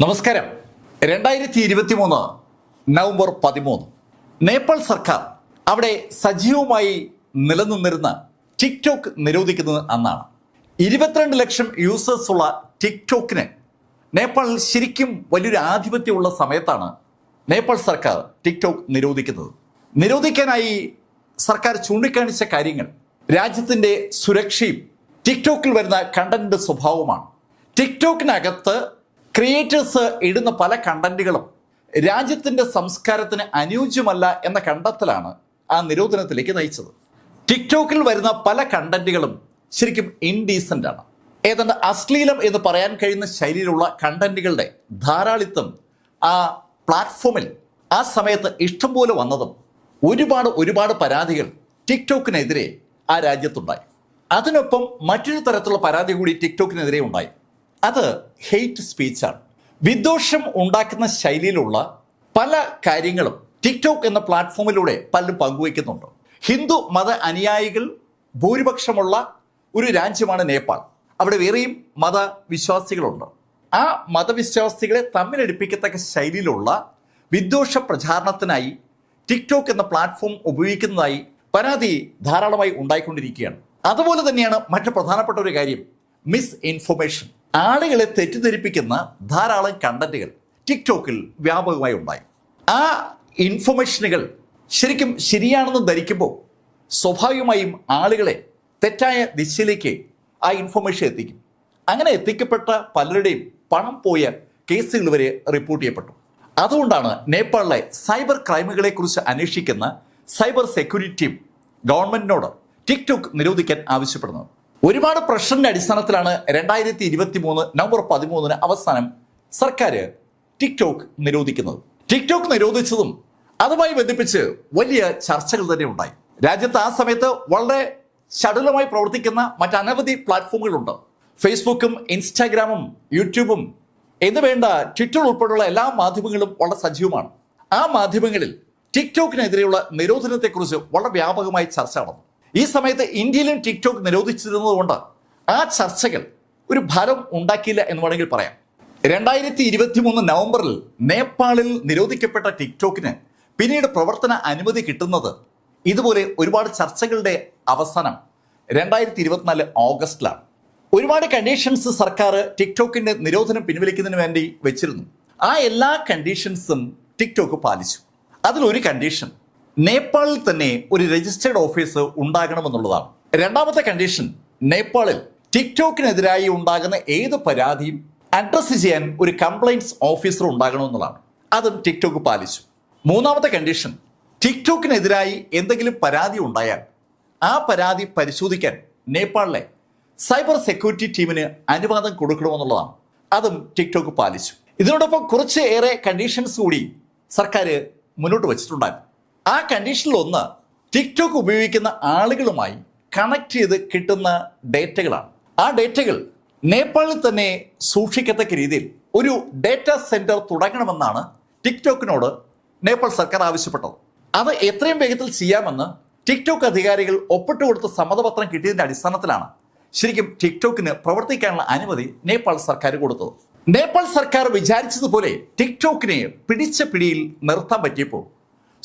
നമസ്കാരം. രണ്ടായിരത്തി ഇരുപത്തി മൂന്ന് നവംബർ പതിമൂന്ന്. നേപ്പാൾ സർക്കാർ അവിടെ സജീവമായി നിലനിന്നിരുന്ന ടിക്ടോക്ക് നിരോധിക്കുന്നത് അന്നാണ്. ഇരുപത്തിരണ്ട് ലക്ഷം യൂസേഴ്സ് ഉള്ള ടിക്ടോക്കിന് നേപ്പാളിൽ ശരിക്കും വലിയൊരു ആധിപത്യമുള്ള സമയത്താണ് നേപ്പാൾ സർക്കാർ ടിക്ടോക്ക് നിരോധിക്കുന്നത്. നിരോധിക്കാനായി സർക്കാർ ചൂണ്ടിക്കാണിച്ച കാര്യങ്ങൾ രാജ്യത്തിന്റെ സുരക്ഷയും ടിക്ടോക്കിൽ വരുന്ന കണ്ടന്റിന്റെ സ്വഭാവമാണ് ടിക്ടോക്കിനകത്ത് ക്രിയേറ്റേഴ്സ് ഇടുന്ന പല കണ്ടന്റുകളും രാജ്യത്തിന്റെ സംസ്കാരത്തിന് അനുയോജ്യമല്ല എന്ന കണ്ടെത്തലാണ് ആ നിരോധനത്തിലേക്ക് നയിച്ചത്. ടിക്ടോക്കിൽ വരുന്ന പല കണ്ടന്റുകളും ശരിക്കും ഇൻഡീസന്റ് ആണ്. ഏതാണ്ട് അശ്ലീലം എന്ന് പറയാൻ കഴിയുന്ന ശൈലിയിലുള്ള കണ്ടന്റുകളുടെ ധാരാളിത്തം ആ പ്ലാറ്റ്ഫോമിൽ ആ സമയത്ത് ഇഷ്ടംപോലെ വന്നതും ഒരുപാട് ഒരുപാട് പരാതികൾ ടിക്ടോക്കിനെതിരെ ആ രാജ്യത്തുണ്ടായി. അതിനൊപ്പം മറ്റൊരു തരത്തിലുള്ള പരാതി കൂടി ടിക്ടോക്കിനെതിരെ ഉണ്ടായി. അത് ഹെയ്റ്റ് സ്പീച്ചാണ് വിദ്വേഷം ഉണ്ടാക്കുന്ന ശൈലിയിലുള്ള പല കാര്യങ്ങളും ടിക്ടോക്ക് എന്ന പ്ലാറ്റ്ഫോമിലൂടെ പലരും പങ്കുവയ്ക്കുന്നുണ്ട്. ഹിന്ദു മത അനുയായികൾ ഭൂരിപക്ഷമുള്ള ഒരു രാജ്യമാണ് നേപ്പാൾ. അവിടെ വേറെയും മതവിശ്വാസികളുണ്ട് ആ മതവിശ്വാസികളെ തമ്മിലടിപ്പിക്കത്തക്ക ശൈലിയിലുള്ള വിദ്വേഷ പ്രചാരണത്തിനായി ടിക്ടോക്ക് എന്ന പ്ലാറ്റ്ഫോം ഉപയോഗിക്കുന്നതായി പരാതി ധാരാളമായി ഉണ്ടായിക്കൊണ്ടിരിക്കുകയാണ്. അതുപോലെ തന്നെയാണ് മറ്റു പ്രധാനപ്പെട്ട ഒരു കാര്യം മിസ് ഇൻഫർമേഷൻ. ആളുകളെ തെറ്റിദ്ധരിപ്പിക്കുന്ന ധാരാളം കണ്ടന്റുകൾ ടിക്ടോക്കിൽ വ്യാപകമായി ഉണ്ടായി. ആ ഇൻഫർമേഷനുകൾ ശരിക്കും ശരിയാണെന്ന് ധരിക്കുമ്പോൾ സ്വാഭാവികമായും ആളുകളെ തെറ്റായ ദിശയിലേക്ക് ആ ഇൻഫർമേഷൻ എത്തിക്കും. അങ്ങനെ എത്തിക്കപ്പെട്ട പലരുടെയും പണം പോയ കേസുകൾ വരെ റിപ്പോർട്ട് ചെയ്യപ്പെട്ടു. അതുകൊണ്ടാണ് നേപ്പാളിലെ സൈബർ ക്രൈമുകളെക്കുറിച്ച് അന്വേഷിക്കുന്ന സൈബർ സെക്യൂരിറ്റി ഗവൺമെന്റിനോട് ടിക്ടോക്ക് നിരോധിക്കാൻ ആവശ്യപ്പെടുന്നത്. ഒരുപാട് പ്രഷറിന്റെ അടിസ്ഥാനത്തിലാണ് രണ്ടായിരത്തി ഇരുപത്തി മൂന്ന് നവംബർ പതിമൂന്നിന് അവസാനം സർക്കാർ ടിക്ടോക്ക് നിരോധിക്കുന്നത്. ടിക്ടോക്ക് നിരോധിച്ചതും അതുമായി ബന്ധിപ്പിച്ച് വലിയ ചർച്ചകൾ തന്നെ ഉണ്ടായി. രാജ്യത്ത് ആ സമയത്ത് വളരെ ശടുലമായി പ്രവർത്തിക്കുന്ന മറ്റനവധി പ്ലാറ്റ്ഫോമുകളുണ്ട്. ഫേസ്ബുക്കും ഇൻസ്റ്റാഗ്രാമും യൂട്യൂബും എന്ന് വേണ്ട ട്വിറ്റർ ഉൾപ്പെടെയുള്ള എല്ലാ മാധ്യമങ്ങളും വളരെ സജീവമാണ്. ആ മാധ്യമങ്ങളിൽ ടിക്ടോക്കിനെതിരെയുള്ള നിരോധനത്തെക്കുറിച്ച് വളരെ വ്യാപകമായി ചർച്ച നടന്നു. ഈ സമയത്ത് ഇന്ത്യയിലും ടിക്ടോക്ക് നിരോധിച്ചിരുന്നതുകൊണ്ട് ആ ചർച്ചകൾ ഒരു ഫലം ഉണ്ടാക്കിയില്ല എന്ന് വേണമെങ്കിൽ പറയാം. രണ്ടായിരത്തി ഇരുപത്തി മൂന്ന് നവംബറിൽ നേപ്പാളിൽ നിരോധിക്കപ്പെട്ട ടിക്ടോക്കിന് പിന്നീട് പ്രവർത്തന അനുമതി കിട്ടുന്നത് ഇതുപോലെ ഒരുപാട് ചർച്ചകളുടെ അവസാനം രണ്ടായിരത്തി ഇരുപത്തിനാല് ഓഗസ്റ്റിലാണ്. ഒരുപാട് കണ്ടീഷൻസ് സർക്കാർ ടിക്ടോക്കിന്റെ നിരോധനം പിൻവലിക്കുന്നതിന് വേണ്ടി വെച്ചിരുന്നു. ആ എല്ലാ കണ്ടീഷൻസും ടിക്ടോക്ക് പാലിച്ചു. അതിലൊരു കണ്ടീഷൻ നേപ്പാളിൽ തന്നെ ഒരു രജിസ്റ്റേർഡ് ഓഫീസ് ഉണ്ടാകണമെന്നുള്ളതാണ്. രണ്ടാമത്തെ കണ്ടീഷൻ നേപ്പാളിൽ ടിക്ടോക്കിനെതിരായി ഉണ്ടാകുന്ന ഏത് പരാതിയും അഡ്രസ്സ് ചെയ്യാൻ ഒരു കംപ്ലൈന്റ്സ് ഓഫീസർ ഉണ്ടാകണമെന്നുള്ളതാണ്. അതും ടിക്ടോക്ക് പാലിച്ചു. മൂന്നാമത്തെ കണ്ടീഷൻ ടിക്ടോക്കിനെതിരായി എന്തെങ്കിലും പരാതി ഉണ്ടായാൽ ആ പരാതി പരിശോധിക്കാൻ നേപ്പാളിലെ സൈബർ സെക്യൂരിറ്റി ടീമിന് അനുവാദം കൊടുക്കണമെന്നുള്ളതാണ്. അതും ടിക്ടോക്ക് പാലിച്ചു. ഇതിനോടൊപ്പം കുറച്ച് ഏറെ കണ്ടീഷൻസ് കൂടി സർക്കാർ മുന്നോട്ട് വച്ചിട്ടുണ്ടായിരുന്നു. ആ കണ്ടീഷനിൽ ഒന്ന് ടിക്ടോക്ക് ഉപയോഗിക്കുന്ന ആളുകളുമായി കണക്ട് ചെയ്ത് കിട്ടുന്ന ഡേറ്റകളാണ്. ആ ഡേറ്റകൾ നേപ്പാളിൽ തന്നെ സൂക്ഷിക്കത്തക്ക രീതിയിൽ ഒരു ഡേറ്റ സെന്റർ തുടങ്ങണമെന്നാണ് ടിക്ടോക്കിനോട് നേപ്പാൾ സർക്കാർ ആവശ്യപ്പെട്ടത്. അത് എത്രയും വേഗത്തിൽ ചെയ്യാമെന്ന് ടിക്ടോക്ക് അധികാരികൾ ഒപ്പിട്ട് കൊടുത്ത സമ്മതപത്രം കിട്ടിയതിന്റെ അടിസ്ഥാനത്തിലാണ് ശരിക്കും ടിക്ടോക്കിന് പ്രവർത്തിക്കാനുള്ള അനുമതി നേപ്പാൾ സർക്കാർ കൊടുത്തത്. നേപ്പാൾ സർക്കാർ വിചാരിച്ചതുപോലെ ടിക്ടോക്കിനെ പിടിച്ച പിടിയിൽ നിർത്താൻ പറ്റിയപ്പോൾ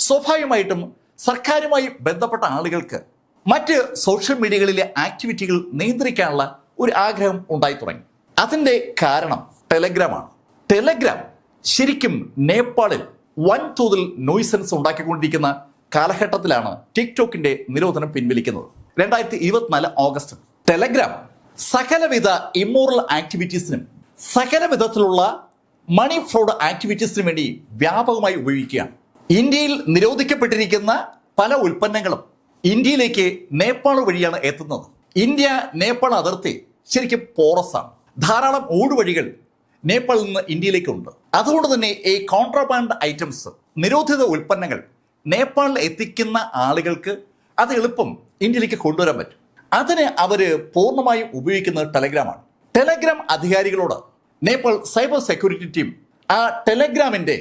സ്വാഭാവികമായിട്ടും സർക്കാരുമായി ബന്ധപ്പെട്ട ആളുകൾക്ക് മറ്റ് സോഷ്യൽ മീഡിയകളിലെ ആക്ടിവിറ്റികൾ നിയന്ത്രിക്കാനുള്ള ഒരു ആഗ്രഹം ഉണ്ടായി തുടങ്ങി. അതിന്റെ കാരണം ടെലഗ്രാമാണ് ടെലഗ്രാം ശരിക്കും നേപ്പാളിൽ വൻതോതിൽ നോയ്സൻസ് ഉണ്ടാക്കിക്കൊണ്ടിരിക്കുന്ന കാലഘട്ടത്തിലാണ് ടിക്ടോക്കിന്റെ നിരോധനം പിൻവലിക്കുന്നത്. രണ്ടായിരത്തി ഇരുപത്തിനാല് ഓഗസ്റ്റ്. ടെലഗ്രാം സകലവിധ ഇമ്മോറൽ ആക്ടിവിറ്റീസിനും സകല വിധത്തിലുള്ള മണി ഫ്രോഡ് ആക്ടിവിറ്റീസിനും വേണ്ടി വ്യാപകമായി ഉപയോഗിക്കുകയാണ്. ഇന്ത്യയിൽ നിരോധിക്കപ്പെട്ടിരിക്കുന്ന പല ഉൽപ്പന്നങ്ങളും ഇന്ത്യയിലേക്ക് നേപ്പാൾ വഴിയാണ് എത്തുന്നത്. ഇന്ത്യ നേപ്പാൾ അതിർത്തി ശരിക്കും പോറസാണ് ധാരാളം ഊടുവഴികൾ നേപ്പാളിൽ നിന്ന് ഇന്ത്യയിലേക്കുണ്ട്. അതുകൊണ്ട് തന്നെ ഈ കോൺട്രാബാൻഡ് ഐറ്റംസ് നിരോധിത ഉൽപ്പന്നങ്ങൾ നേപ്പാളിൽ എത്തിക്കുന്ന ആളുകൾക്ക് അത് എളുപ്പം ഇന്ത്യയിലേക്ക് കൊണ്ടുവരാൻ പറ്റും. അതിന് അവർ പൂർണമായും ഉപയോഗിക്കുന്നത് ടെലഗ്രാമാണ് ടെലഗ്രാം അധികാരികളോട് നേപ്പാൾ സൈബർ സെക്യൂരിറ്റി ടീം ആ ടെലഗ്രാമിന്റെ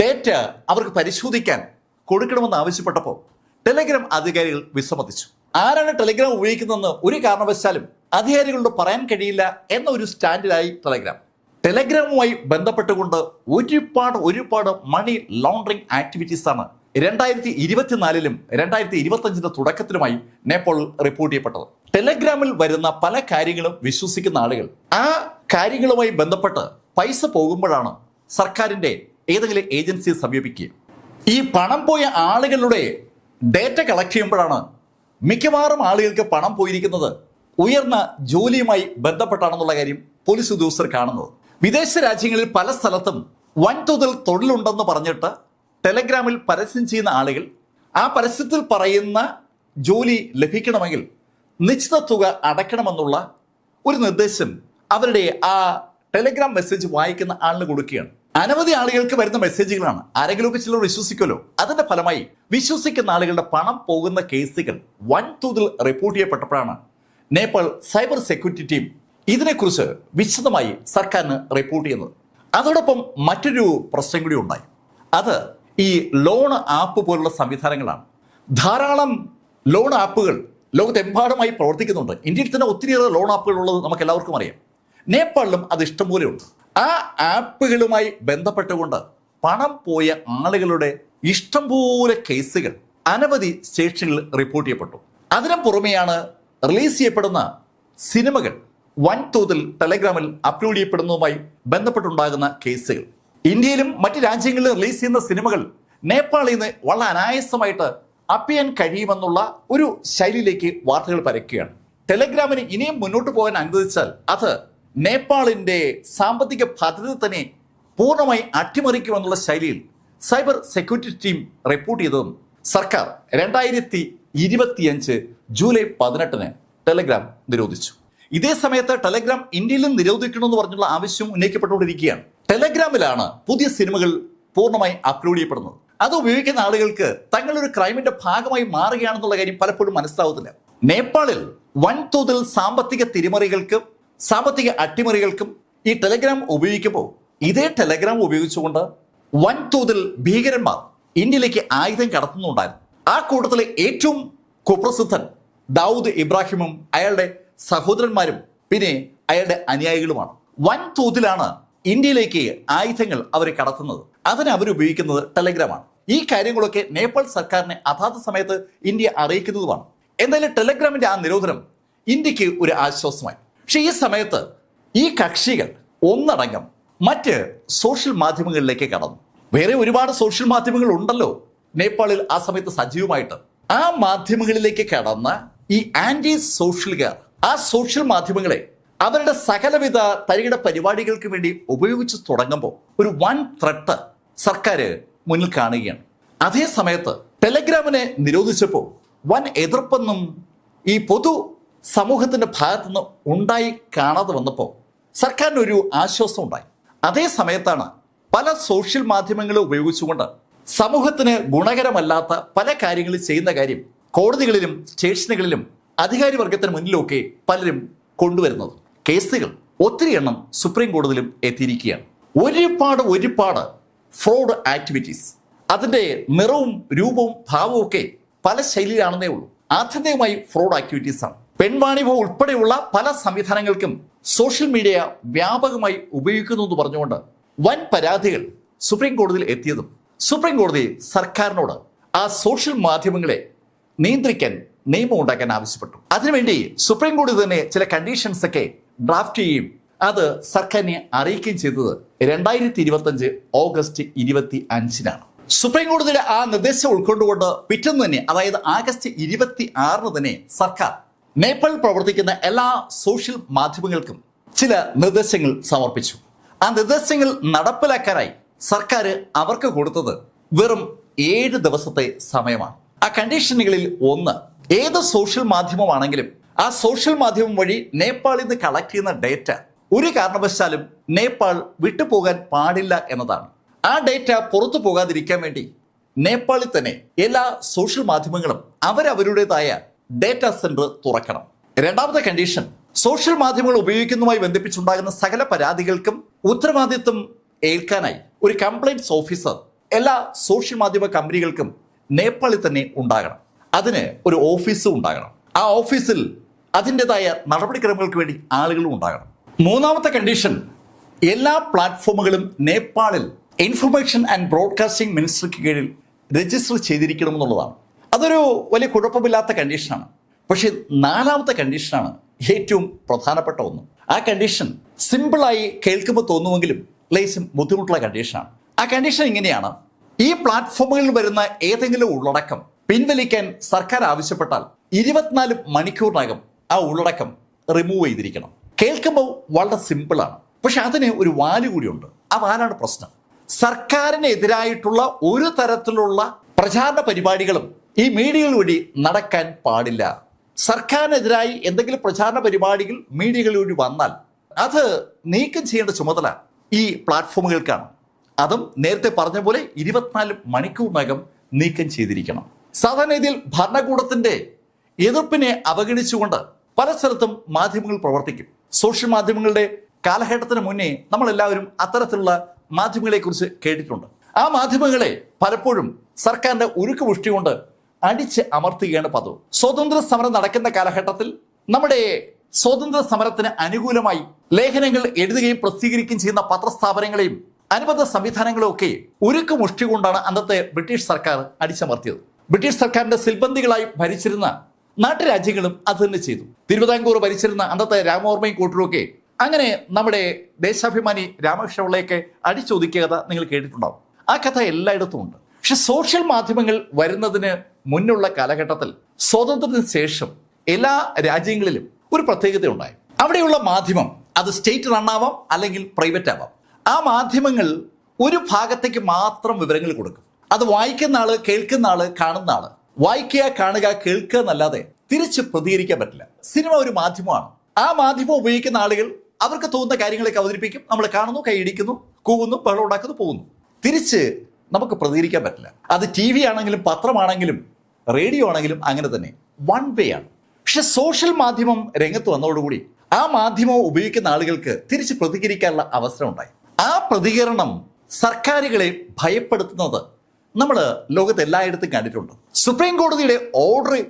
ഡേറ്റ അവർക്ക് പരിശോധിക്കാൻ കൊടുക്കണമെന്ന് ആവശ്യപ്പെട്ടപ്പോൾ ടെലഗ്രാം അധികാരികൾ വിസമ്മതിച്ചു. ആരാണ് ടെലഗ്രാം ഉപയോഗിക്കുന്നതെന്ന് ഒരു കാരണവശാലും അധികാരികളോട് പറയാൻ കഴിയില്ല എന്ന ഒരു സ്റ്റാൻഡിലായി ടെലഗ്രാം. ടെലഗ്രാമുമായി ബന്ധപ്പെട്ടുകൊണ്ട് ഒരുപാട് ഒരുപാട് മണി ലോണ്ടറിംഗ് ആക്ടിവിറ്റീസാണ് രണ്ടായിരത്തി ഇരുപത്തിനാലിലും രണ്ടായിരത്തി ഇരുപത്തഞ്ചിന്റെ തുടക്കത്തിലുമായി നേപ്പാൾ റിപ്പോർട്ട് ചെയ്യപ്പെട്ടത്. ടെലഗ്രാമിൽ വരുന്ന പല കാര്യങ്ങളും വിശ്വസിക്കുന്ന ആളുകൾ ആ കാര്യങ്ങളുമായി ബന്ധപ്പെട്ട് പൈസ പോകുമ്പോഴാണ് സർക്കാരിന്റെ ഏതെങ്കിലും ഏജൻസിയെ സമീപിക്കുക ഈ പണം പോയ ആളുകളുടെ ഡേറ്റ കളക്ട് ചെയ്യുമ്പോഴാണ് മിക്കവാറും ആളുകൾക്ക് പണം പോയിരിക്കുന്നത് ഉയർന്ന ജോലിയുമായി ബന്ധപ്പെട്ടാണെന്നുള്ള കാര്യം പോലീസ് ഉദ്യോഗസ്ഥർ കാണുന്നത്. വിദേശ രാജ്യങ്ങളിൽ പല സ്ഥലത്തും വൻതോതിൽ തൊഴിലുണ്ടെന്ന് പറഞ്ഞിട്ട് ടെലഗ്രാമിൽ പരസ്യം ചെയ്യുന്ന ആളുകൾ ആ പരസ്യത്തിൽ പറയുന്ന ജോലി ലഭിക്കണമെങ്കിൽ നിശ്ചിത തുക അടയ്ക്കണമെന്നുള്ള ഒരു നിർദ്ദേശം അവരുടെ ആ ടെലഗ്രാം മെസ്സേജ് വായിക്കുന്ന ആളിന് കൊടുക്കുകയാണ്. അനവധി ആളുകൾക്ക് വരുന്ന മെസ്സേജുകളാണ് ആരെങ്കിലുമൊക്കെ ചിലർ വിശ്വസിക്കുമല്ലോ. അതിന്റെ ഫലമായി വിശ്വസിക്കുന്ന ആളുകളുടെ പണം പോകുന്ന കേസുകൾ വൻതോതിൽ റിപ്പോർട്ട് ചെയ്യപ്പെട്ടപ്പോഴാണ് നേപ്പാൾ സൈബർ സെക്യൂരിറ്റി ടീം ഇതിനെക്കുറിച്ച് വിശദമായി സർക്കാരിന് റിപ്പോർട്ട് ചെയ്യുന്നത്. അതോടൊപ്പം മറ്റൊരു പ്രശ്നം കൂടി ഉണ്ടായി. അത് ഈ ലോൺ ആപ്പ് പോലുള്ള സംവിധാനങ്ങളാണ്. ധാരാളം ലോൺ ആപ്പുകൾ ലോകത്തെമ്പാടുമായി പ്രവർത്തിക്കുന്നുണ്ട്. ഇന്ത്യയിൽ തന്നെ ഒത്തിരിയേറെ ലോൺ ആപ്പുകൾ ഉള്ളത് നമുക്ക് എല്ലാവർക്കും അറിയാം. നേപ്പാളിലും അത് ഇഷ്ടംപോലെ ഉണ്ട് ആ ആപ്പുകളുമായി ബന്ധപ്പെട്ടുകൊണ്ട് പണം പോയ ആളുകളുടെ ഇഷ്ടംപോലെ കേസുകൾ അനവധി സ്റ്റേഷനിൽ റിപ്പോർട്ട് ചെയ്യപ്പെട്ടു. അതിനു പുറമെയാണ് റിലീസ് ചെയ്യപ്പെടുന്ന സിനിമകൾ വൻതോതിൽ ടെലഗ്രാമിൽ അപ്ലോഡ് ചെയ്യപ്പെടുന്നതുമായി ബന്ധപ്പെട്ടുണ്ടാകുന്ന കേസുകൾ. ഇന്ത്യയിലും മറ്റ് രാജ്യങ്ങളിലും റിലീസ് ചെയ്യുന്ന സിനിമകൾ നേപ്പാളിൽ നിന്ന് വളരെ അനായാസമായിട്ട് അപ്പിയാൻ കഴിയുമെന്നുള്ള ഒരു ശൈലിയിലേക്ക് വാർത്തകൾ പരക്കുകയാണ്. ടെലഗ്രാമിന് ഇനിയും മുന്നോട്ട് പോകാൻ അനുവദിച്ചാൽ അത് നേപ്പാളിന്റെ സാമ്പത്തിക ഭദ്രത തന്നെ പൂർണമായി അട്ടിമറിക്കുമെന്നുള്ള ശൈലിയിൽ സൈബർ സെക്യൂരിറ്റി ടീം റിപ്പോർട്ട് ചെയ്തതും സർക്കാർ രണ്ടായിരത്തി ഇരുപത്തിയഞ്ച് ജൂലൈ പതിനെട്ടിന് ടെലഗ്രാം നിരോധിച്ചു. ഇതേ സമയത്ത് ടെലഗ്രാം ഇന്ത്യയിലും നിരോധിക്കണമെന്ന് പറഞ്ഞുള്ള ആവശ്യം ഉന്നയിക്കപ്പെട്ടുകൊണ്ടിരിക്കുകയാണ്. ടെലഗ്രാമിലാണ് പുതിയ സിനിമകൾ പൂർണമായി അപ്ലോഡ് ചെയ്യപ്പെടുന്നത്. അത് ഉപയോഗിക്കുന്ന ആളുകൾക്ക് തങ്ങളൊരു ക്രൈമിന്റെ ഭാഗമായി മാറുകയാണെന്നുള്ള കാര്യം പലപ്പോഴും മനസ്സിലാവുന്നില്ല നേപ്പാളിൽ വൻതോതിൽ സാമ്പത്തിക തിരിമറികൾക്കും സാമ്പത്തിക അട്ടിമറികൾക്കും ഈ ടെലഗ്രാം ഉപയോഗിക്കുമ്പോൾ ഇതേ ടെലഗ്രാം ഉപയോഗിച്ചുകൊണ്ട് വൻതോതിൽ ഭീകരന്മാർ ഇന്ത്യയിലേക്ക് ആയുധം കടത്തുന്നുണ്ടായിരുന്നു. ആ കൂട്ടത്തിലെ ഏറ്റവും കുപ്രസിദ്ധൻ ദാവൂദ് ഇബ്രാഹിമും അയാളുടെ സഹോദരന്മാരും പിന്നെ അയാളുടെ അനുയായികളുമാണ്. വൻതോതിലാണ് ഇന്ത്യയിലേക്ക് ആയുധങ്ങൾ അവർ കടത്തുന്നത്. അതിന് അവരുപയോഗിക്കുന്നത് ടെലഗ്രാമാണ് ഈ കാര്യങ്ങളൊക്കെ നേപ്പാൾ സർക്കാരിനെ അതാത് സമയത്ത് ഇന്ത്യ അറിയിക്കുന്നതുമാണ്. എന്തായാലും ടെലഗ്രാമിന്റെ ആ നിരോധനം ഇന്ത്യയ്ക്ക് ഒരു ആശ്വാസമായി. പക്ഷെ ഈ സമയത്ത് ഈ കക്ഷികൾ ഒന്നടങ്കം മറ്റ് സോഷ്യൽ മാധ്യമങ്ങളിലേക്ക് കടന്നു. വേറെ ഒരുപാട് സോഷ്യൽ മാധ്യമങ്ങൾ ഉണ്ടല്ലോ. നേപ്പാളിൽ ആ സമയത്ത് സജീവമായിട്ട്. ആ മാധ്യമങ്ങളിലേക്ക് കടന്ന ഈ ആന്റി സോഷ്യലുകാർ ആ സോഷ്യൽ മാധ്യമങ്ങളെ അവരുടെ സകലവിധ തരികിട പരിപാടികൾക്ക് വേണ്ടി ഉപയോഗിച്ച് തുടങ്ങുമ്പോൾ ഒരു വൺ ത്രട്ട് സർക്കാർ മുന്നിൽ കാണുകയാണ്. അതേ സമയത്ത് ടെലഗ്രാമിനെ നിരോധിച്ചപ്പോൾ വൻ എതിർപ്പെന്നും ഈ പൊതു സമൂഹത്തിന്റെ ഭാഗത്തുനിന്ന് ഉണ്ടായി കാണാതെ വന്നപ്പോൾ സർക്കാരിന് ഒരു ആശ്വാസം ഉണ്ടായി. അതേ സമയത്താണ് പല സോഷ്യൽ മാധ്യമങ്ങളും ഉപയോഗിച്ചുകൊണ്ട് സമൂഹത്തിന് ഗുണകരമല്ലാത്ത പല കാര്യങ്ങളും ചെയ്യുന്ന കാര്യം കോടതികളിലും സ്റ്റേഷനുകളിലും അധികാരി വർഗത്തിന് മുന്നിലൊക്കെ പലരും കൊണ്ടുവരുന്നത്. കേസുകൾ ഒത്തിരി എണ്ണം സുപ്രീം കോടതിയിലും എത്തിയിരിക്കുകയാണ്. ഒരുപാട് ഒരുപാട് ഫ്രോഡ് ആക്ടിവിറ്റീസ് അതിന്റെ നിറവും രൂപവും ഭാവവും ഒക്കെ പല ശൈലിയിലാണെന്നേ ഉള്ളൂ. ആത്യന്തികമായി ഫ്രോഡ് ആക്ടിവിറ്റീസ് ആണ്. പെൺവാണിഭം ഉൾപ്പെടെയുള്ള പല സംവിധാനങ്ങൾക്കും സോഷ്യൽ മീഡിയ വ്യാപകമായി ഉപയോഗിക്കുന്നു എന്ന് പറഞ്ഞുകൊണ്ട് വൻ പരാതികൾ സുപ്രീം കോടതിയിൽ എത്തിയതും സുപ്രീം കോടതി സർക്കാരിനോട് ആ സോഷ്യൽ മാധ്യമങ്ങളെ നിയന്ത്രിക്കാൻ നിയമം ഉണ്ടാക്കാൻ ആവശ്യപ്പെട്ടു. അതിനുവേണ്ടി സുപ്രീം കോടതി തന്നെ ചില കണ്ടീഷൻസ് ഒക്കെ ഡ്രാഫ്റ്റ് ചെയ്യുകയും അത് സർക്കാരിനെ അറിയിക്കുകയും ചെയ്തത് രണ്ടായിരത്തി ഇരുപത്തഞ്ച് ഓഗസ്റ്റ് ഇരുപത്തി അഞ്ചിനാണ് സുപ്രീം കോടതിയുടെ ആ നിർദ്ദേശം ഉൾക്കൊണ്ടുകൊണ്ട് പിറ്റേന്ന് തന്നെ അതായത് ആഗസ്റ്റ് ഇരുപത്തി ആറിന് തന്നെ സർക്കാർ നേപ്പാളിൽ പ്രവർത്തിക്കുന്ന എല്ലാ സോഷ്യൽ മാധ്യമങ്ങൾക്കും ചില നിർദ്ദേശങ്ങൾ സമർപ്പിച്ചു. ആ നിർദ്ദേശങ്ങൾ നടപ്പിലാക്കാനായി സർക്കാർ അവർക്ക് കൊടുത്തത് വെറും ഏഴ് ദിവസത്തെ സമയമാണ്. ആ കണ്ടീഷനുകളിൽ ഒന്ന് ഏത് സോഷ്യൽ മാധ്യമമാണെങ്കിലും ആ സോഷ്യൽ മാധ്യമം വഴി നേപ്പാളിൽ നിന്ന് കളക്ട് ചെയ്യുന്ന ഡേറ്റ ഒരു കാരണവശാലും നേപ്പാൾ വിട്ടുപോകാൻ പാടില്ല എന്നതാണ്. ആ ഡേറ്റ പുറത്തു പോകാതിരിക്കാൻ വേണ്ടി നേപ്പാളിൽ തന്നെ എല്ലാ സോഷ്യൽ മാധ്യമങ്ങളും അവരവരുടേതായ ഡേറ്റ സെന്റർ തുറക്കണം. രണ്ടാമത്തെ കണ്ടീഷൻ സോഷ്യൽ മാധ്യമങ്ങൾ ഉപയോഗിക്കുന്നതുമായി ബന്ധിപ്പിച്ചുണ്ടാകുന്ന സകല പരാതികൾക്കും ഉത്തരവാദിത്വം ഏൽക്കാനായി ഒരു കംപ്ലൈന്റ്സ് ഓഫീസർ എല്ലാ സോഷ്യൽ മാധ്യമ കമ്പനികൾക്കും നേപ്പാളിൽ തന്നെ ഉണ്ടാകണം. അതിന് ഒരു ഓഫീസും ഉണ്ടാകണം. ആ ഓഫീസിൽ അതിന്റെതായ നടപടിക്രമങ്ങൾക്ക് വേണ്ടി ആളുകളും ഉണ്ടാകണം. മൂന്നാമത്തെ കണ്ടീഷൻ എല്ലാ പ്ലാറ്റ്ഫോമുകളും നേപ്പാളിൽ ഇൻഫർമേഷൻ ആൻഡ് ബ്രോഡ്കാസ്റ്റിംഗ് മിനിസ്റ്റർക്ക് കീഴിൽ രജിസ്റ്റർ ചെയ്തിരിക്കണമെന്നുള്ളതാണ്. അതൊരു വലിയ കുഴപ്പമില്ലാത്ത കണ്ടീഷനാണ് പക്ഷേ നാലാമത്തെ കണ്ടീഷനാണ് ഏറ്റവും പ്രധാനപ്പെട്ട ഒന്ന്. ആ കണ്ടീഷൻ സിമ്പിളായി കേൾക്കുമ്പോൾ തോന്നുമെങ്കിലും ലേശം ബുദ്ധിമുട്ടുള്ള കണ്ടീഷനാണ് ആ കണ്ടീഷൻ ഇങ്ങനെയാണ്. ഈ പ്ലാറ്റ്ഫോമുകളിൽ വരുന്ന ഏതെങ്കിലും ഉള്ളടക്കം പിൻവലിക്കാൻ സർക്കാർ ആവശ്യപ്പെട്ടാൽ ഇരുപത്തിനാല് മണിക്കൂറിനകം ആ ഉള്ളടക്കം റിമൂവ് ചെയ്തിരിക്കണം. കേൾക്കുമ്പോൾ വളരെ സിമ്പിളാണ് പക്ഷെ അതിന് ഒരു വാൽ കൂടിയുണ്ട്. ആ വാലാണ് പ്രശ്നം. സർക്കാരിനെതിരായിട്ടുള്ള ഒരു തരത്തിലുള്ള പ്രചാരണ പരിപാടികളും ഈ മീഡിയകൾ വഴി നടക്കാൻ പാടില്ല. സർക്കാരിനെതിരായി എന്തെങ്കിലും പ്രചാരണ പരിപാടികൾ മീഡിയകൾ വഴി വന്നാൽ അത് നീക്കം ചെയ്യേണ്ട ചുമതല ഈ പ്ലാറ്റ്ഫോമുകൾക്കാണ്. അതും നേരത്തെ പറഞ്ഞ പോലെ ഇരുപത്തിനാല് മണിക്കൂറിനകം നീക്കം ചെയ്തിരിക്കണം. സാധാരണ രീതിയിൽ ഭരണകൂടത്തിന്റെ എതിർപ്പിനെ അവഗണിച്ചുകൊണ്ട് പല സ്ഥലത്തും മാധ്യമങ്ങൾ പ്രവർത്തിക്കും. സോഷ്യൽ മാധ്യമങ്ങളുടെ കാലഘട്ടത്തിന് മുന്നേ നമ്മളെല്ലാവരും അത്തരത്തിലുള്ള മാധ്യമങ്ങളെ കുറിച്ച് കേട്ടിട്ടുണ്ട്. ആ മാധ്യമങ്ങളെ പലപ്പോഴും സർക്കാരിന്റെ ഉരുക്കുപുഷ്ടി കൊണ്ട് അടിച്ച് അമർത്തുകയാണ് പതിവ്. സ്വതന്ത്ര സമരം നടക്കുന്ന കാലഘട്ടത്തിൽ നമ്മുടെ സ്വതന്ത്ര സമരത്തിന് അനുകൂലമായി ലേഖനങ്ങൾ എഴുതുകയും പ്രസിദ്ധീകരിക്കുകയും ചെയ്യുന്ന പത്രസ്ഥാപനങ്ങളെയും അനുബന്ധ സംവിധാനങ്ങളും ഒക്കെ ഉരുക്ക് മുഷ്ടി കൊണ്ടാണ് അന്നത്തെ ബ്രിട്ടീഷ് സർക്കാർ അടിച്ചമർത്തിയത്. ബ്രിട്ടീഷ് സർക്കാരിന്റെ സിൽബന്ദികളായി ഭരിച്ചിരുന്ന നാട്ടുരാജ്യങ്ങളും അത് തന്നെ ചെയ്തു. തിരുവിതാംകൂർ ഭരിച്ചിരുന്ന അന്നത്തെ രാമവർമ്മയും കൂട്ടരുമൊക്കെ അങ്ങനെ നമ്മുടെ ദേശാഭിമാനി രാമകൃഷ്ണപിള്ളയൊക്കെ അടിച്ചൊതുക്കിയ കഥ നിങ്ങൾ കേട്ടിട്ടുണ്ടാവും. ആ കഥ എല്ലായിടത്തും ഉണ്ട്. പക്ഷെ സോഷ്യൽ മാധ്യമങ്ങൾ വരുന്നതിന് മുന്നുള്ള കാലഘട്ടത്തിൽ സ്വാതന്ത്ര്യത്തിന് ശേഷം എല്ലാ രാജ്യങ്ങളിലും ഒരു പ്രത്യേകത ഉണ്ടായി. അവിടെയുള്ള മാധ്യമം അത് സ്റ്റേറ്റ് റണ്ണാവാം അല്ലെങ്കിൽ പ്രൈവറ്റ് ആവാം. ആ മാധ്യമങ്ങൾ ഒരു ഭാഗത്തേക്ക് മാത്രം വിവരങ്ങൾ കൊടുക്കും. അത് വായിക്കുന്ന ആൾ കേൾക്കുന്ന ആൾ കാണുന്ന ആൾ. വായിക്കുക കാണുക കേൾക്കുക എന്നല്ലാതെ തിരിച്ച് പ്രതികരിക്കാൻ പറ്റില്ല. സിനിമ ഒരു മാധ്യമമാണ്. ആ മാധ്യമം ഉപയോഗിക്കുന്ന ആളുകൾ അവർക്ക് തോന്നുന്ന കാര്യങ്ങളൊക്കെ അവതരിപ്പിക്കും. നമ്മൾ കാണുന്നു കൈയിടിക്കുന്നു കൂവുന്നു ബഹളം ഉണ്ടാക്കുന്നു പോകുന്നു. തിരിച്ച് നമുക്ക് പ്രതികരിക്കാൻ പറ്റില്ല. അത് ടി വി ആണെങ്കിലും പത്രമാണെങ്കിലും റേഡിയോ ആണെങ്കിലും അങ്ങനെ തന്നെ. വൺ വേ ആണ്. പക്ഷെ സോഷ്യൽ മാധ്യമം രംഗത്ത് വന്നതോടുകൂടി ആ മാധ്യമം ഉപയോഗിക്കുന്ന ആളുകൾക്ക് തിരിച്ച് പ്രതികരിക്കാനുള്ള അവസരം ഉണ്ടായി. ആ പ്രതികരണം സർക്കാരുകളെ ഭയപ്പെടുത്തുന്നത് നമ്മൾ ലോകത്ത് എല്ലായിടത്തും കണ്ടിട്ടുണ്ട്. സുപ്രീം കോടതിയുടെ ഓർഡർ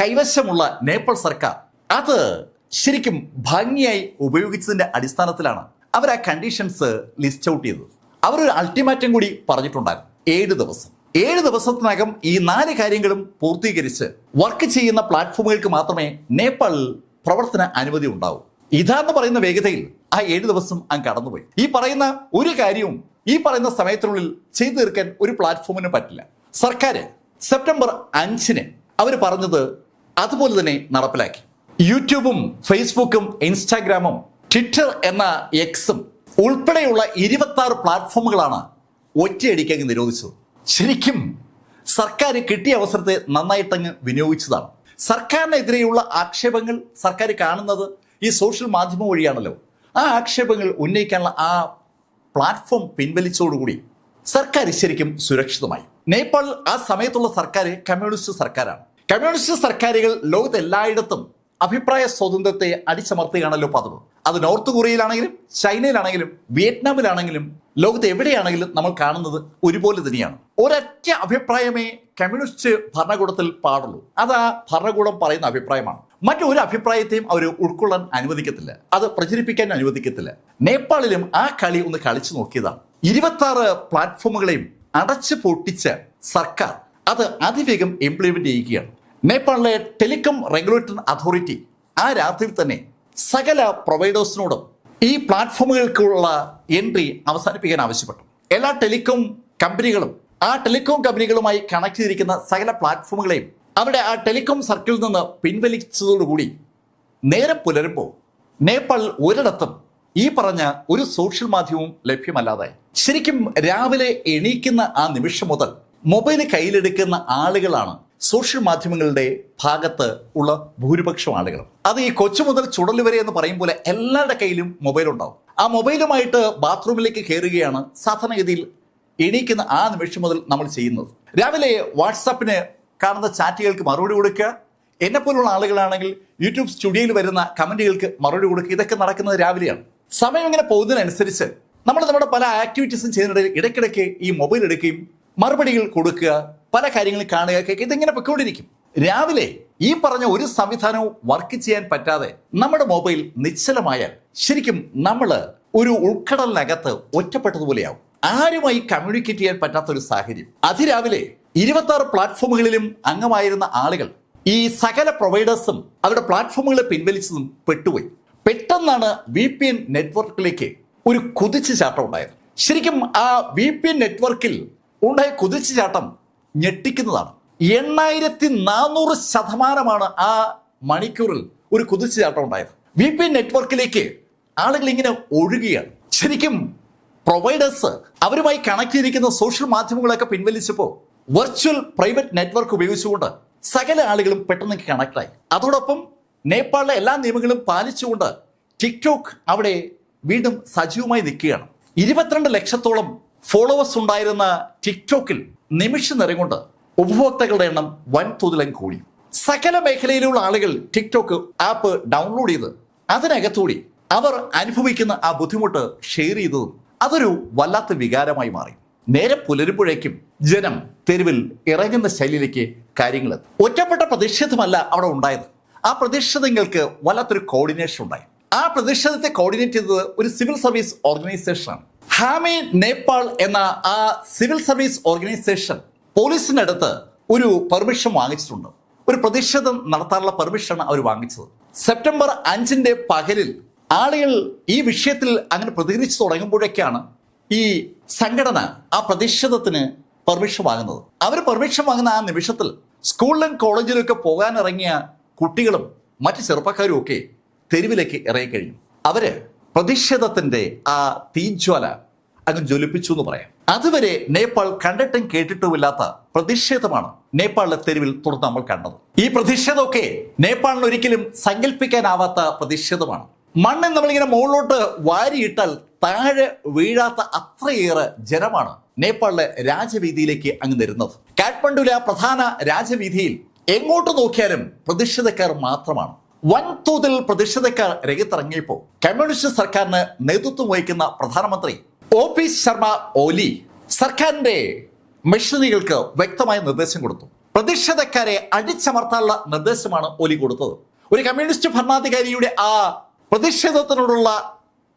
കൈവശമുള്ള നേപ്പാൾ സർക്കാർ അത് ശരിക്കും ഭംഗിയായി ഉപയോഗിച്ചതിന്റെ അടിസ്ഥാനത്തിലാണ് അവർ ആ കണ്ടീഷൻസ് ലിസ്റ്റ് ഔട്ട് ചെയ്തത്. ഒരു അൾട്ടിമാറ്റം കൂടി പറഞ്ഞിട്ടുണ്ടായിരുന്നു. ഏഴ് ദിവസം. ഏഴ് ദിവസത്തിനകം ഈ നാല് കാര്യങ്ങളും പൂർത്തീകരിച്ച് വർക്ക് ചെയ്യുന്ന പ്ലാറ്റ്ഫോമുകൾക്ക് മാത്രമേ നേപ്പാളിൽ പ്രവർത്തന അനുമതി ഉണ്ടാവൂ. ഇതാന്ന് പറയുന്ന വേഗതയിൽ ആ ഏഴ് ദിവസം അങ്ങ് കടന്നുപോയി. ഈ പറയുന്ന ഒരു കാര്യവും ഈ പറയുന്ന സമയത്തിനുള്ളിൽ ചെയ്തു തീർക്കാൻ ഒരു പ്ലാറ്റ്ഫോമിനും പറ്റില്ല. സർക്കാർ സെപ്റ്റംബർ അഞ്ചിന് അവർ പറഞ്ഞത് അതുപോലെ തന്നെ നടപ്പിലാക്കി. യൂട്യൂബും ഫേസ്ബുക്കും ഇൻസ്റ്റാഗ്രാമും ട്വിറ്റർ എന്ന എക്സും ഉൾപ്പെടെയുള്ള ഇരുപത്തി പ്ലാറ്റ്ഫോമുകളാണ് ഒറ്റയടിക്കങ്ങ് നിരോധിച്ചത്. ശരിക്കും സർക്കാർ കിട്ടിയ അവസരത്തെ നന്നായിട്ടങ്ങ് വിനിയോഗിച്ചതാണ്. സർക്കാരിനെതിരെയുള്ള ആക്ഷേപങ്ങൾ സർക്കാർ കാണുന്നത് ഈ സോഷ്യൽ മാധ്യമം വഴിയാണല്ലോ. ആ ആക്ഷേപങ്ങൾ ഉന്നയിക്കാനുള്ള ആ പ്ലാറ്റ്ഫോം പിൻവലിച്ചതോടുകൂടി സർക്കാർ ശരിക്കും സുരക്ഷിതമായി. നേപ്പാൾ ആ സമയത്തുള്ള സർക്കാർ കമ്മ്യൂണിസ്റ്റ് സർക്കാരാണ്. കമ്മ്യൂണിസ്റ്റ് സർക്കാരുകൾ ലോകത്ത് എല്ലായിടത്തും അഭിപ്രായ സ്വാതന്ത്ര്യത്തെ അടിച്ചമർത്തുകയാണല്ലോ പതിവ്. അത് നോർത്ത് കൊറിയയിലാണെങ്കിലും ചൈനയിലാണെങ്കിലും വിയറ്റ്നാമിലാണെങ്കിലും ലോകത്ത് എവിടെയാണെങ്കിലും നമ്മൾ കാണുന്നത് ഒരുപോലെ തന്നെയാണ്. ഒരൊറ്റ അഭിപ്രായമേ കമ്മ്യൂണിസ്റ്റ് ഭരണകൂടത്തിൽ പാടുള്ളൂ. അത് ആ ഭരണകൂടം പറയുന്ന അഭിപ്രായമാണ്. മറ്റൊരു അഭിപ്രായത്തെയും അവർ ഉൾക്കൊള്ളാൻ അനുവദിക്കത്തില്ല. അത് പ്രചരിപ്പിക്കാൻ അനുവദിക്കത്തില്ല. നേപ്പാളിലും ആ കളി ഒന്ന് കളിച്ചു നോക്കിയതാണ്. ഇരുപത്തി പ്ലാറ്റ്ഫോമുകളെയും അടച്ചു പൊട്ടിച്ച സർക്കാർ അത് അതിവേഗം ഇംപ്ലിമെന്റ് ചെയ്യുകയാണ്. നേപ്പാളിലെ ടെലികോം റെഗുലേറ്ററി അതോറിറ്റി ആ രാത്രിയിൽ തന്നെ സകല പ്രൊവൈഡേഴ്സിനോടും ഈ പ്ലാറ്റ്ഫോമുകൾക്കുള്ള എൻട്രി അവസാനിപ്പിക്കാൻ ആവശ്യപ്പെട്ടു. എല്ലാ ടെലികോം കമ്പനികളും ആ ടെലികോം കമ്പനികളുമായി കണക്ട് ചെയ്തിരിക്കുന്ന സകല പ്ലാറ്റ്ഫോമുകളെയും അവിടെ ആ ടെലികോം സർക്കിളിൽ നിന്ന് പിൻവലിച്ചതോടുകൂടി നേരം പുലരുമ്പോൾ നേപ്പാൾ ഒരിടത്തും ഈ പറഞ്ഞ ഒരു സോഷ്യൽ മാധ്യമവും ലഭ്യമല്ലാതായി. ശരിക്കും രാവിലെ എണീക്കുന്ന ആ നിമിഷം മുതൽ മൊബൈൽ കയ്യിലെടുക്കുന്ന ആളുകളാണ് സോഷ്യൽ മാധ്യമങ്ങളുടെ ഭാഗത്ത് ഉള്ള ഭൂരിപക്ഷം ആളുകളും. അത് ഈ കൊച്ചു മുതൽ ചുടൽ വരെ എന്ന് പറയും പോലെ എല്ലാവരുടെ കയ്യിലും മൊബൈൽ ഉണ്ടാവും. ആ മൊബൈലുമായിട്ട് ബാത്റൂമിലേക്ക് കയറുകയാണ് സാധാരണഗതിയിൽ എണീക്കുന്ന ആ നിമിഷം മുതൽ നമ്മൾ ചെയ്യുന്നത്. രാവിലെ വാട്സാപ്പിന് കാണുന്ന ചാറ്റുകൾക്ക് മറുപടി കൊടുക്കുക. എന്നെ പോലുള്ള ആളുകളാണെങ്കിൽ യൂട്യൂബ് സ്റ്റുഡിയോയിൽ വരുന്ന കമന്റുകൾക്ക് മറുപടി കൊടുക്കുക. ഇതൊക്കെ നടക്കുന്നത് രാവിലെയാണ്. സമയം ഇങ്ങനെ പോകുന്നതിനനുസരിച്ച് നമ്മൾ നമ്മുടെ പല ആക്ടിവിറ്റീസും ചെയ്യുന്നതിനിടയിൽ ഇടയ്ക്കിടയ്ക്ക് ഈ മൊബൈൽ എടുക്കുകയും മറുപടികൾ കൊടുക്കുക പല കാര്യങ്ങളും കാണുക കേൾക്കുക ഇതിങ്ങനെ പൊയ്ക്കൊണ്ടിരിക്കും. രാവിലെ ഈ പറഞ്ഞ ഒരു സംവിധാനവും വർക്ക് ചെയ്യാൻ പറ്റാതെ നമ്മുടെ മൊബൈൽ നിശ്ചലമായാൽ ശരിക്കും നമ്മൾ ഒരു ഉൾക്കടലിനകത്ത് ഒറ്റപ്പെട്ടതുപോലെയാവും. ആരുമായി കമ്മ്യൂണിക്കേറ്റ് ചെയ്യാൻ പറ്റാത്ത ഒരു സാഹചര്യം. അതിരാവിലെ ഇരുപത്തി ആറ് പ്ലാറ്റ്ഫോമുകളിലും അംഗമായിരുന്ന ആളുകൾ ഈ സകല പ്രൊവൈഡേഴ്സും അവരുടെ പ്ലാറ്റ്ഫോമുകളെ പിൻവലിച്ചതും പെട്ടുപോയി. പെട്ടെന്നാണ് വി പി എൻ നെറ്റ്വർക്കിലേക്ക് ഒരു കുതിച്ചു ചാട്ടം ഉണ്ടായത്. ശരിക്കും ആ വി പി എൻ നെറ്റ്വർക്കിൽ ഉണ്ടായ കുതിച്ചുചാട്ടം ഞെട്ടിക്കുന്നതാണ്. എണ്ണായിരത്തി നാനൂറ് ശതമാനമാണ് ആ മണിക്കൂറിൽ ഒരു കുതിച്ചുചാട്ടം ഉണ്ടായത്. വി പി നെറ്റ്വർക്കിലേക്ക് ആളുകൾ ഇങ്ങനെ ഒഴുകുകയാണ് ശരിക്കും പ്രൊവൈഡേഴ്സ് അവരുമായി കണക്ട് ചെയ്തിരിക്കുന്ന സോഷ്യൽ മാധ്യമങ്ങളൊക്കെ പിൻവലിച്ചപ്പോൾ വെർച്വൽ പ്രൈവറ്റ് നെറ്റ്വർക്ക് ഉപയോഗിച്ചുകൊണ്ട് സകല ആളുകളും പെട്ടെന്ന് കണക്റ്റായി അതോടൊപ്പം നേപ്പാളിലെ എല്ലാ നിയമങ്ങളും പാലിച്ചുകൊണ്ട് ടിക്ടോക്ക് അവിടെ വീണ്ടും സജീവമായി നിൽക്കുകയാണ്. ഇരുപത്തിരണ്ട് ലക്ഷത്തോളം ഫോളോവേഴ്സ് ഉണ്ടായിരുന്ന ടിക്ടോക്കിൽ നിമിഷ നേരം കൊണ്ട് ഉപഭോക്താക്കളുടെ എണ്ണം വൻതോതിലും കൂടി. സകല മേഖലയിലുള്ള ആളുകൾ ടിക്ടോക്ക് ആപ്പ് ഡൗൺലോഡ് ചെയ്ത് അതിനകത്തൂടി അവർ അനുഭവിക്കുന്ന ആ ബുദ്ധിമുട്ട് ഷെയർ ചെയ്തതും അതൊരു വല്ലാത്ത വികാരമായി മാറി. നേരെ പുലരുമ്പോഴേക്കും ജനം തെരുവിൽ ഇറങ്ങുന്ന ശൈലിയിലേക്ക് കാര്യങ്ങൾ. ഒറ്റപ്പെട്ട പ്രതിഷേധമല്ല അവിടെ ഉണ്ടായത്. ആ പ്രതിഷേധങ്ങൾക്ക് വല്ലാത്തൊരു കോർഡിനേഷൻ ഉണ്ടായി. ആ പ്രതിഷേധത്തെ കോർഡിനേറ്റ് ചെയ്തത് ഒരു സിവിൽ സർവീസ് ഓർഗനൈസേഷനാണ് ഹാമി നേപ്പാൾ എന്ന ആ സിവിൽ സർവീസ് ഓർഗനൈസേഷൻ പോലീസിന്റെ അടുത്ത് ഒരു പെർമിഷൻ വാങ്ങിച്ചിട്ടുണ്ട്. ഒരു പ്രതിഷേധം നടത്താനുള്ള പെർമിഷനാണ് അവർ വാങ്ങിച്ചത്. സെപ്റ്റംബർ അഞ്ചിന്റെ പകലിൽ ആളുകൾ ഈ വിഷയത്തിൽ അങ്ങനെ പ്രതികരിച്ചു തുടങ്ങുമ്പോഴേക്കാണ് ഈ സംഘടന ആ പ്രതിഷേധത്തിന് പെർമിഷൻ വാങ്ങുന്നത്. അവർ പെർമിഷൻ വാങ്ങുന്ന ആ നിമിഷത്തിൽ സ്കൂളിലും കോളേജിലും ഒക്കെ പോകാനിറങ്ങിയ കുട്ടികളും മറ്റ് ചെറുപ്പക്കാരും ഒക്കെ തെരുവിലേക്ക് ഇറങ്ങിക്കഴിഞ്ഞു അവർ പ്രതിഷേധത്തിന്റെ ആ തീജ്വല അങ്ങ് ജ്വലിപ്പിച്ചു എന്ന് പറയാം. അതുവരെ നേപ്പാൾ കണ്ടിട്ടും കേട്ടിട്ടുമില്ലാത്ത പ്രതിഷേധമാണ് നേപ്പാളിലെ തെരുവിൽ തുടർന്ന് നമ്മൾ കണ്ടത്. ഈ പ്രതിഷേധമൊക്കെ നേപ്പാളിന് ഒരിക്കലും സങ്കല്പിക്കാനാവാത്ത പ്രതിഷേധമാണ്. മണ്ണ് നമ്മളിങ്ങനെ മുകളിലോട്ട് വാരിയിട്ടാൽ താഴെ വീഴാത്ത അത്രയേറെ ജനമാണ് നേപ്പാളിലെ രാജവീതിയിലേക്ക് അങ്ങ് നിരുന്നത് കാഠ്മണ്ഡുവിലെ പ്രധാന രാജവീതിയിൽ എങ്ങോട്ട് നോക്കിയാലും പ്രതിഷേധക്കാർ മാത്രമാണ്. വൻതോതിൽ പ്രതിഷേധക്കാർ രംഗത്തിറങ്ങിയപ്പോൾ കമ്മ്യൂണിസ്റ്റ് സർക്കാരിന് നേതൃത്വം വഹിക്കുന്ന പ്രധാനമന്ത്രി ഒ പി ശർമ്മ ഓലി സർക്കാരിന്റെ മിഷനറികൾക്ക് വ്യക്തമായ നിർദ്ദേശം കൊടുത്തു. പ്രതിഷേധക്കാരെ അടിച്ചമർത്താനുള്ള നിർദ്ദേശമാണ് ഒലി കൊടുത്തത്. ഒരു കമ്മ്യൂണിസ്റ്റ് ഭരണാധികാരിയുടെ ആ പ്രതിഷേധത്തിനോടുള്ള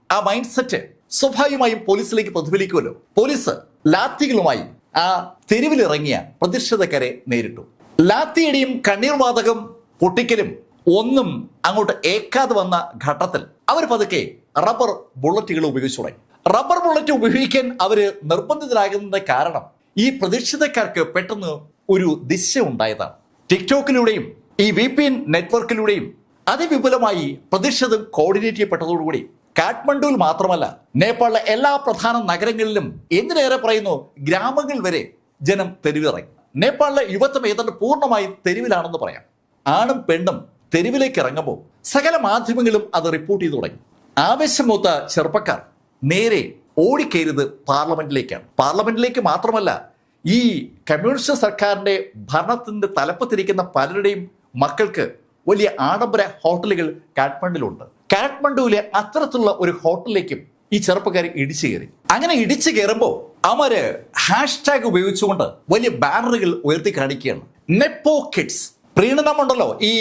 ആ മൈൻഡ് സെറ്റ് സ്വാഭാവികമായും പോലീസിലേക്ക് പ്രതിഫലിക്കുമല്ലോ. പോലീസ് ലാത്തികളുമായി ആ തെരുവിലിറങ്ങിയ പ്രതിഷേധക്കാരെ നേരിട്ടു. ലാത്തിയടിയും കണ്ണീർവാതകം പൊട്ടിക്കലും ഒന്നും അങ്ങോട്ട് ഏക്കാതെ വന്ന ഘട്ടത്തിൽ അവർ പതുക്കെ റബ്ബർ ബുള്ളറ്റുകൾ ഉപയോഗിച്ചു തുടങ്ങി. റബ്ബർ ബുള്ളറ്റ് ഉപയോഗിക്കാൻ അവർ നിർബന്ധിതരാകുന്നതിന്റെ കാരണം ഈ പ്രതിഷേധക്കാർക്ക് പെട്ടെന്ന് ഒരു ദിശ ഉണ്ടായതാണ്. ടിക്ടോക്കിലൂടെയും ഈ വി പി എൻ നെറ്റ്വർക്കിലൂടെയും അതിവിപുലമായി പ്രതിഷേധം കോർഡിനേറ്റ് ചെയ്യപ്പെട്ടതോടുകൂടി കാഠ്മണ്ഡുവിൽ മാത്രമല്ല നേപ്പാളിലെ എല്ലാ പ്രധാന നഗരങ്ങളിലും എന്തിനേറെ പറയുന്നു? ഗ്രാമങ്ങൾ വരെ ജനം തെരുവിറങ്ങി. നേപ്പാളിലെ യുവത്വം ഏതാണ്ട് പൂർണമായി തെരുവിലാണെന്ന് പറയാം. ആണും പെണ്ണും തെരുവിലേക്ക് ഇറങ്ങുമ്പോൾ സകല മാധ്യമങ്ങളും അത് റിപ്പോർട്ട് ചെയ്തു തുടങ്ങി. ആവേശമൂത്ത ചെറുപ്പക്കാർ നേരെ ഓടിക്കയറിയത് പാർലമെന്റിലേക്കാണ്. പാർലമെന്റിലേക്ക് മാത്രമല്ല ഈ കമ്മ്യൂണിസ്റ്റ് സർക്കാരിന്റെ ഭരണത്തിന്റെ തലപ്പത്തിരിക്കുന്ന പലരുടെയും മക്കൾക്ക് വലിയ ആഡംബര ഹോട്ടലുകൾ കാഠ്മണ്ഡുവിലുണ്ട്. കാഠ്മണ്ഡുവിലെ അത്തരത്തിലുള്ള ഒരു ഹോട്ടലിലേക്കും ഈ ചെറുപ്പക്കാർ ഇടിച്ചു കയറി. അങ്ങനെ ഇടിച്ചു കയറുമ്പോൾ അവർ ഹാഷ്ടാഗ് ഉപയോഗിച്ചുകൊണ്ട് വലിയ ബാനറുകൾ ഉയർത്തി കാണിക്കുകയാണ്. നെപ്പോ കിഡ്സ് പ്രീണനമുണ്ടല്ലോ ഈ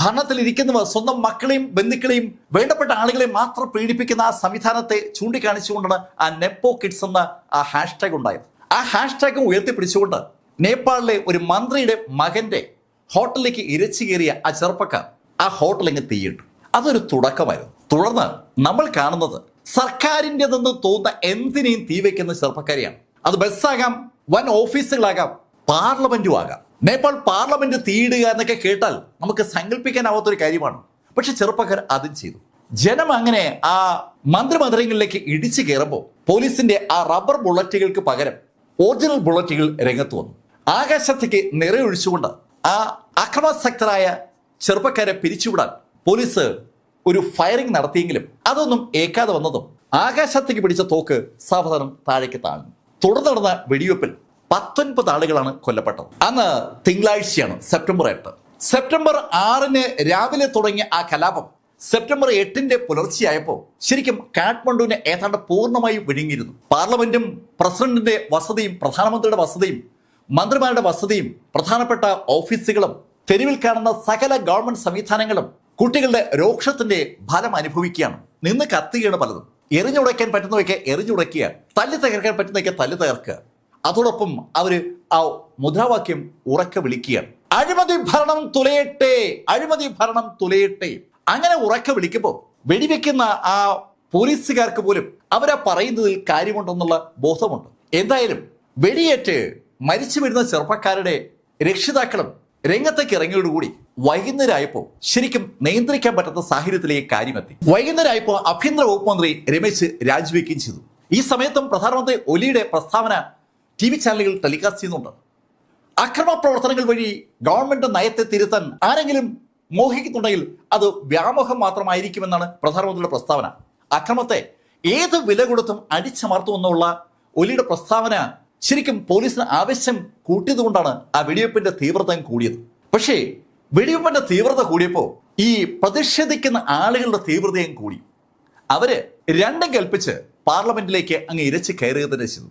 ഭരണത്തിൽ ഇരിക്കുന്നവർ സ്വന്തം മക്കളെയും ബന്ധുക്കളെയും വേണ്ടപ്പെട്ട ആളുകളെ മാത്രം പ്രീണിപ്പിക്കുന്ന ആ സംവിധാനത്തെ ചൂണ്ടിക്കാണിച്ചുകൊണ്ടാണ് ആ നെപ്പോ കിഡ്സ് എന്ന ആ ഹാഷ്ടാഗ് ഉണ്ടായത്. ആ ഹാഷ്ടാഗ് ഉയർത്തിപ്പിടിച്ചുകൊണ്ട് നേപ്പാളിലെ ഒരു മന്ത്രിയുടെ മകന്റെ ഹോട്ടലിലേക്ക് ഇരച്ചു കയറിയ ആ ചെറുപ്പക്കാർ ആ ഹോട്ടലിങ്ങ് തീയിട്ടു. അതൊരു തുടക്കമായിരുന്നു. തുടർന്ന് നമ്മൾ കാണുന്നത് സർക്കാരിന്റെ നിന്ന് തോന്നുന്ന എന്തിനേയും തീവയ്ക്കുന്ന ചെറുപ്പക്കാരിയാണ് ചെറുപ്പക്കാരെയാണ്. അത് ബസ്സാകാം വൻ ഓഫീസുകളാകാം പാർലമെന്റും ആകാം. നേപ്പാൾ പാർലമെന്റ് തീയിടുക എന്നൊക്കെ കേട്ടാൽ നമുക്ക് സങ്കല്പിക്കാനാവാത്ത ഒരു കാര്യമാണ്. പക്ഷെ ചെറുപ്പക്കാർ അതും ചെയ്തു. ജനം അങ്ങനെ ആ മന്ത്രിമന്ദിരങ്ങളിലേക്ക് ഇടിച്ചു കയറുമ്പോൾ പോലീസിന്റെ ആ റബ്ബർ ബുള്ളറ്റുകൾക്ക് പകരം ഒറിജിനൽ ബുള്ളറ്റുകൾ രംഗത്ത് വന്നു. ആകാശത്തേക്ക് നിറയൊഴിച്ചുകൊണ്ട് ആ അക്രമാസക്തരായ ചെറുപ്പക്കാരെ പിരിച്ചുവിടാൻ പോലീസ് ഒരു ഫയറിംഗ് നടത്തിയെങ്കിലും അതൊന്നും ഏക്കാതെ വന്നതും ആകാശത്തേക്ക് പിടിച്ച തോക്ക് സാവധാനം താഴേക്ക് താഴ്ന്നു. തുടർന്ന് നടന്ന വെടിവെപ്പിൽ പത്തൊൻപത് ആളുകളാണ് കൊല്ലപ്പെട്ടത്. അന്ന് തിങ്കളാഴ്ചയാണ് സെപ്റ്റംബർ എട്ട്. സെപ്റ്റംബർ ആറിന് രാവിലെ തുടങ്ങിയ ആ കലാപം സെപ്റ്റംബർ എട്ടിന്റെ പുലർച്ചെയായപ്പോൾ ശരിക്കും കാഠ്മണ്ഡുവിനെ ഏതാണ്ട് പൂർണമായും വിഴുങ്ങിയിരുന്നു. പാർലമെന്റും പ്രസിഡന്റിന്റെ വസതിയും പ്രധാനമന്ത്രിയുടെ വസതിയും മന്ത്രിമാരുടെ വസതിയും പ്രധാനപ്പെട്ട ഓഫീസുകളും തെരുവിൽ കാണുന്ന സകല ഗവൺമെന്റ് സംവിധാനങ്ങളും കുട്ടികളുടെ രോക്ഷത്തിന്റെ ഫലം അനുഭവിക്കുകയാണ്. നിന്ന് കത്തുകയാണ് പലതും. എറിഞ്ഞുടയ്ക്കാൻ പറ്റുന്നവയ്ക്ക് എറിഞ്ഞുടയ്ക്കുക തല്ലി തകർക്കാൻ പറ്റുന്നവയ്ക്ക് തല്ലി തകർക്കുക. അതോടൊപ്പം അവർ ആ മുദ്രാവാക്യം ഉറക്കെ വിളിക്കുകയാണ്. അഴിമതി ഭരണം തുലയട്ടെ അഴിമതി ഭരണം തുലയട്ടെ. അങ്ങനെ ഉറക്കെ വിളിക്കുമ്പോൾ വെടിവെക്കുന്ന ആ പോലീസുകാർക്ക് പോലും അവരാ പറയുന്നതിൽ കാര്യമുണ്ടെന്നുള്ള ബോധമുണ്ട്. എന്തായാലും വെടിയേറ്റ് മരിച്ചു വരുന്ന ചെറുപ്പക്കാരുടെ രക്ഷിതാക്കളും രംഗത്തേക്ക് ഇറങ്ങിയോടുകൂടി വൈകുന്നേരമായപ്പോൾ ശരിക്കും നിയന്ത്രിക്കാൻ പറ്റാത്ത സാഹചര്യത്തിലേക്ക് കാര്യമെത്തി. വൈകുന്നേരമായപ്പോൾ ആഭ്യന്തര വകുപ്പ് മന്ത്രി രമേശ് രാജിവെക്കുകയും ചെയ്തു. ഈ സമയത്തും പ്രധാനമന്ത്രി ഒലിയുടെ പ്രസ്താവന ടി വി ചാനലുകൾ ടെലികാസ്റ്റ് ചെയ്യുന്നുണ്ട്. അക്രമ പ്രവർത്തനങ്ങൾ വഴി ഗവൺമെന്റ് നയത്തെ തിരുത്താൻ ആരെങ്കിലും മോഹിക്കുന്നുണ്ടെങ്കിൽ അത് വ്യാമോഹം മാത്രമായിരിക്കുമെന്നാണ് പ്രധാനമന്ത്രിയുടെ പ്രസ്താവന. അക്രമത്തെ ഏത് വില കൊടുത്തും അടിച്ചമർത്തുമെന്നുള്ള ഒലിയുടെ പ്രസ്താവന ശരിക്കും പോലീസിന് ആവശ്യം കൂട്ടിയതുകൊണ്ടാണ് ആ വെടിവെപ്പിന്റെ തീവ്രത കൂടിയത്. പക്ഷേ വെടിവെപ്പിന്റെ തീവ്രത കൂടിയപ്പോൾ ഈ പ്രതിഷേധിക്കുന്ന ആളുകളുടെ തീവ്രതയും കൂടി. അവർ രണ്ടും കൽപ്പിച്ച് പാർലമെന്റിലേക്ക് അങ്ങ് ഇരച്ച് കയറുക തന്നെ ചെയ്തു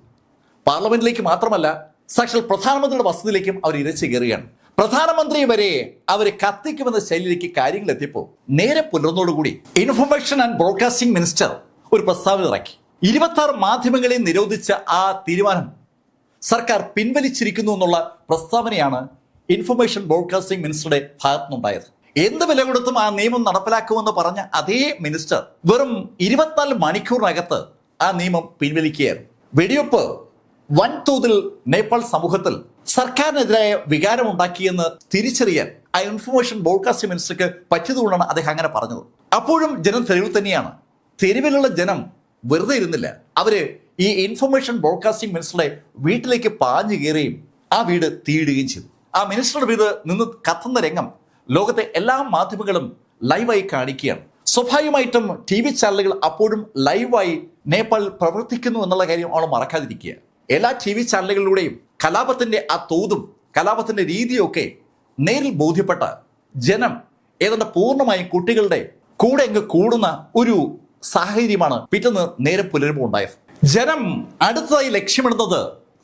പാർലമെന്റിലേക്ക് മാത്രമല്ല സാക്ഷാൽ പ്രധാനമന്ത്രിയുടെ വസതിയിലേക്കും അവർ ഇരച്ചു കയറുകയാണ്. പ്രധാനമന്ത്രി വരെ അവർ കത്തിക്കുമെന്ന ശൈലിയിലേക്ക് കാര്യങ്ങൾ എത്തിയപ്പോൾ നേരെ പുലർന്നോടുകൂടി ഇൻഫർമേഷൻ ആൻഡ് ബ്രോഡ്കാസ്റ്റിംഗ് മിനിസ്റ്റർ ഒരു പ്രസ്താവന ഇറക്കി. ഇരുപത്തി ആറ് മാധ്യമങ്ങളെ നിരോധിച്ച ആ തീരുമാനം സർക്കാർ പിൻവലിച്ചിരിക്കുന്നു എന്നുള്ള പ്രസ്താവനയാണ് ഇൻഫർമേഷൻ ബ്രോഡ്കാസ്റ്റിംഗ് മിനിസ്റ്ററുടെ ഭാഗത്തുനിന്നുണ്ടായത്. എന്ത് വില കൊടുത്തും ആ നിയമം നടപ്പിലാക്കുമെന്ന് പറഞ്ഞ അതേ മിനിസ്റ്റർ വെറും ഇരുപത്തിനാല് മണിക്കൂറിനകത്ത് ആ നിയമം പിൻവലിക്കുകയായിരുന്നു. വെടിവെപ്പ് വൻതോതിൽ നേപ്പാൾ സമൂഹത്തിൽ സർക്കാരിനെതിരായ വികാരമുണ്ടാക്കിയെന്ന് തിരിച്ചറിയാൻ ആ ഇൻഫർമേഷൻ ബ്രോഡ്കാസ്റ്റിംഗ് മിനിസ്റ്റർക്ക് പറ്റിയതുകൊണ്ടാണ് അദ്ദേഹം അങ്ങനെ പറഞ്ഞത്. അപ്പോഴും ജനം തെരുവിൽ തന്നെയാണ്. തെരുവിലുള്ള ജനം വെറുതെ ഇരുന്നില്ല. അവർ ഈ ഇൻഫർമേഷൻ ബ്രോഡ്കാസ്റ്റിംഗ് മിനിസ്റ്ററുടെ വീട്ടിലേക്ക് പാഞ്ഞു കയറുകയും ആ വീട് തീയിടുകയും ചെയ്തു. ആ മിനിസ്റ്ററുടെ വീട് നിന്ന് കത്തുന്ന രംഗം ലോകത്തെ എല്ലാ മാധ്യമങ്ങളും ലൈവായി കാണിക്കുകയാണ്. സ്വാഭാവികമായിട്ടും ടി വി ചാനലുകൾ അപ്പോഴും ലൈവായി നേപ്പാൾ പ്രവർത്തിക്കുന്നു എന്നുള്ള കാര്യം അവൾ മറക്കാതിരിക്കുക എല്ലാ ടി വി ചാനലുകളിലൂടെയും കലാപത്തിന്റെ ആ തോതും കലാപത്തിന്റെ രീതിയൊക്കെ നേരിൽ ബോധ്യപ്പെട്ട ജനം ഏതാണ്ട് പൂർണമായും കുട്ടികളുടെ കൂടെ അങ്ങ് കൂടുന്ന ഒരു സാഹചര്യമാണ് പിറ്റേന്ന് നേരെ പുലരുമ്പോൾ ഉണ്ടായത്. ജനം അടുത്തതായി ലക്ഷ്യമിടുന്നത്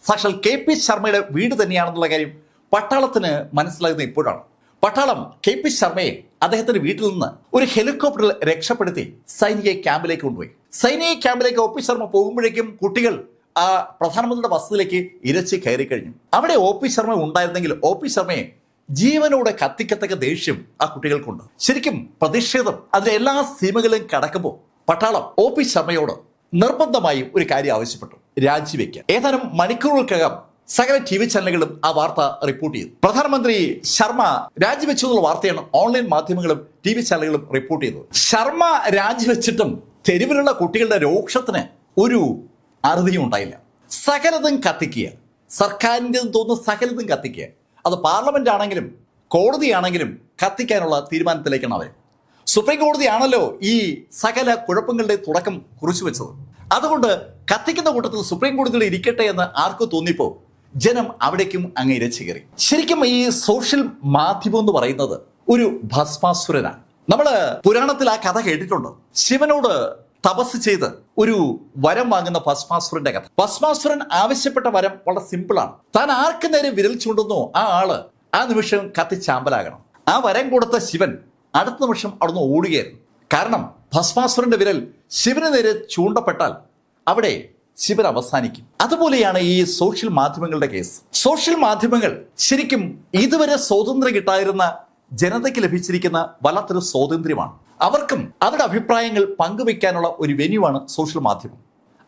സാക്ഷാൽ കെ പി ശർമ്മയുടെ വീട് തന്നെയാണെന്നുള്ള കാര്യം പട്ടാളത്തിന് മനസ്സിലാകുന്ന ഇപ്പോഴാണ്. പട്ടാളം കെ പി ശർമ്മയെ അദ്ദേഹത്തിന്റെ വീട്ടിൽ നിന്ന് ഒരു ഹെലികോപ്റ്ററിൽ രക്ഷപ്പെടുത്തി സൈനിക ക്യാമ്പിലേക്ക് കൊണ്ടുപോയി. സൈനിക ക്യാമ്പിലേക്ക് ഒ പി ശർമ്മ പോകുമ്പോഴേക്കും കുട്ടികൾ ആ പ്രധാനമന്ത്രിയുടെ വസതിയിലേക്ക് ഇരച്ച് കയറി കഴിഞ്ഞു. അവിടെ ഒ പി ശർമ്മ ഉണ്ടായിരുന്നെങ്കിൽ ഒ പി ശർമ്മയെ ജീവനോടെ കത്തിക്കത്തക്ക ദേഷ്യം ആ കുട്ടികൾക്കുണ്ട്. ശരിക്കും പ്രതിഷേധം അതിലെ എല്ലാ സീമകളും കടക്കുമ്പോൾ പട്ടാളം ഒ പി ശർമ്മയോട് നിർബന്ധമായും ഒരു കാര്യം ആവശ്യപ്പെട്ടു. രാജിവെക്കുക ഏതാനും മണിക്കൂറുകൾക്കകം സകല ടി വി ചാനലുകളും ആ വാർത്ത റിപ്പോർട്ട് ചെയ്തു. പ്രധാനമന്ത്രി ശർമ്മ രാജിവെച്ചു എന്നുള്ള വാർത്തയാണ് ഓൺലൈൻ മാധ്യമങ്ങളും ടി വി ചാനലുകളും റിപ്പോർട്ട് ചെയ്തത്. ശർമ്മ രാജിവെച്ചിട്ടും തെരുവിലുള്ള കുട്ടികളുടെ രോക്ഷത്തിന് ഒരു അറുതിയും ഉണ്ടായില്ല. സകലതും കത്തിക്കുക. സർക്കാരിന്റെ തോന്നുന്ന സകലതും കത്തിക്കുക. അത് പാർലമെന്റ് ആണെങ്കിലും കോടതിയാണെങ്കിലും കത്തിക്കാനുള്ള തീരുമാനത്തിലേക്കാണ് അവർ. സുപ്രീം കോടതിയാണല്ലോ ഈ സകല കുഴപ്പങ്ങളുടെ തുടക്കം കുറിച്ചു വെച്ചത്. അതുകൊണ്ട് കത്തിക്കുന്ന കൂട്ടത്തിൽ സുപ്രീം കോടതിയിൽ ഇരിക്കട്ടെ എന്ന് ആർക്കും തോന്നിപ്പോ ജനം അവിടേക്കും അങ്ങ് ഇരച്ചു കയറി. ശരിക്കും ഈ സോഷ്യൽ മാധ്യമം എന്ന് പറയുന്നത് ഒരു ഭസ്മാസുരനാണ്. നമ്മൾ പുരാണത്തിൽ ആ കഥ കേട്ടിട്ടുണ്ട്? ശിവനോട് തപസ് ചെയ്ത് ഒരു വരം വാങ്ങുന്ന ഭസ്മാസുരന്റെ കഥ. ഭസ്മാസുരൻ ആവശ്യപ്പെട്ട വരം വളരെ സിമ്പിളാണ് താൻ ആർക്ക് നേരെ വിരൽ ചൂണ്ടുന്നോ? ആ ആൾ ആ നിമിഷം കത്തിച്ചാമ്പലാകണം. ആ വരം കൊടുത്ത ശിവൻ അടുത്ത നിമിഷം അവിടുന്ന് ഓടുകയായിരുന്നു. കാരണം ഭസ്മാസുരന്റെ വിരൽ ശിവന് നേരെ ചൂണ്ടപ്പെട്ടാൽ അവിടെ ശിവൻ അവസാനിക്കും. അതുപോലെയാണ് ഈ സോഷ്യൽ മാധ്യമങ്ങളുടെ കേസ് സോഷ്യൽ മാധ്യമങ്ങൾ ശരിക്കും ഇതുവരെ സ്വാതന്ത്ര്യം കിട്ടാതിരുന്ന ജനതയ്ക്ക് ലഭിച്ചിരിക്കുന്ന വല്ലാത്തൊരു സ്വാതന്ത്ര്യമാണ്. അവർക്കും അവരുടെ അഭിപ്രായങ്ങൾ പങ്കുവെക്കാനുള്ള ഒരു വെന്യൂവാണ് സോഷ്യൽ മാധ്യമം.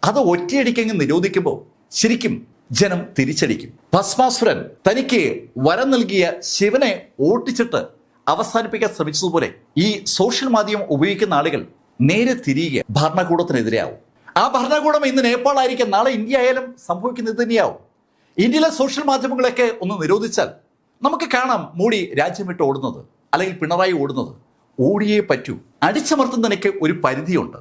അത് ഒറ്റയടിക്കങ്ങ് നിരോധിക്കുമ്പോൾ ശരിക്കും ജനം തിരിച്ചടിക്കും. ഭസ്മാസുരൻ തനിക്ക് വരം നൽകിയ ശിവനെ ഓട്ടിച്ചിട്ട് അവസാനിപ്പിക്കാൻ ശ്രമിച്ചതുപോലെ ഈ സോഷ്യൽ മാധ്യമം ഉപയോഗിക്കുന്ന ആളുകൾ നേരെ തിരികെ ഭരണകൂടത്തിനെതിരെയാവും. ആ ഭരണകൂടം ഇന്ന് നേപ്പാളായിരിക്കും നാളെ ഇന്ത്യ ആയാലും സംഭവിക്കുന്നത് തന്നെയാവും. ഇന്ത്യയിലെ സോഷ്യൽ മാധ്യമങ്ങളൊക്കെ ഒന്ന് നിരോധിച്ചാൽ നമുക്ക് കാണാം മോഡി രാജ്യം വിട്ട് ഓടുന്നത് അല്ലെങ്കിൽ പിണറായി ഓടുന്നത്. ഓടിയേ പറ്റൂ. അടിച്ചമർത്തുന്നതിനൊക്കെ ഒരു പരിധിയുണ്ട്.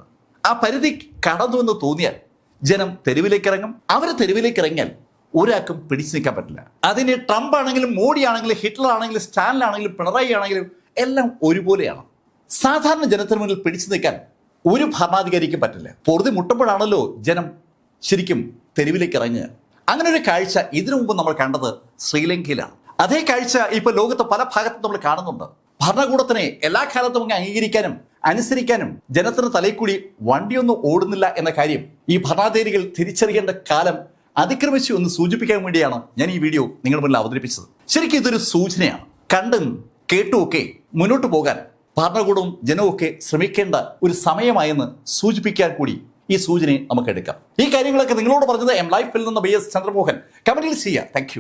ആ പരിധി കടന്നു എന്ന് തോന്നിയാൽ ജനം തെരുവിലേക്ക് ഇറങ്ങും അവർ തെരുവിലേക്ക് ഇറങ്ങിയാൽ ഒരാൾക്കും പിടിച്ചു നിൽക്കാൻ പറ്റില്ല. അതിന് ട്രംപ് ആണെങ്കിലും മോഡി ആണെങ്കിലും ഹിറ്റ്ലർ ആണെങ്കിലും സ്റ്റാലിൻ ആണെങ്കിലും പിണറായി ആണെങ്കിലും എല്ലാം ഒരുപോലെയാണ്. സാധാരണ ജനത്തിന് മുന്നിൽ പിടിച്ചു നിൽക്കാൻ ഒരു ഭരണാധികാരിക്കും പറ്റില്ല. പൊറുതി മുട്ടുമ്പോഴാണല്ലോ ജനം ശരിക്കും തെരുവിലേക്ക് ഇറങ്ങുക അങ്ങനെ ഒരു കാഴ്ച ഇതിനു മുമ്പ് നമ്മൾ കണ്ടത് ശ്രീലങ്കയിലാണ്. അതേ കാഴ്ച ഇപ്പോൾ ലോകത്തെ പല ഭാഗത്തും നമ്മൾ കാണുന്നുണ്ട്. ഭരണകൂടത്തിനെ എല്ലാ കാലത്തും അങ്ങ് അംഗീകരിക്കാനും അനുസരിക്കാനും ജനത്തിന് തലയിൽ കൂടി വണ്ടിയൊന്നും ഓടുന്നില്ല എന്ന കാര്യം ഈ ഭരണാധികാരികൾ തിരിച്ചറിയേണ്ട കാലം അതിക്രമിച്ചു എന്ന് സൂചിപ്പിക്കാൻ വേണ്ടിയാണ് ഞാൻ ഈ വീഡിയോ നിങ്ങളുടെ മുന്നിൽ അവതരിപ്പിച്ചത്. ശരിക്കും ഇതൊരു സൂചനയാണ്. കണ്ടും കേട്ടുമൊക്കെ മുന്നോട്ട് പോകാൻ ഭരണകൂടവും ജനവും ഒക്കെ ശ്രമിക്കേണ്ട ഒരു സമയമായെന്ന് സൂചിപ്പിക്കാൻ കൂടി ഈ സൂചനയെ നമുക്ക് എടുക്കാം. ഈ കാര്യങ്ങളൊക്കെ നിങ്ങളോട് പറഞ്ഞത് എം ലൈഫിൽ നിന്ന് ബി എസ് ചന്ദ്രമോഹൻ. കമന്റിൽ ചെയ്യുക. താങ്ക്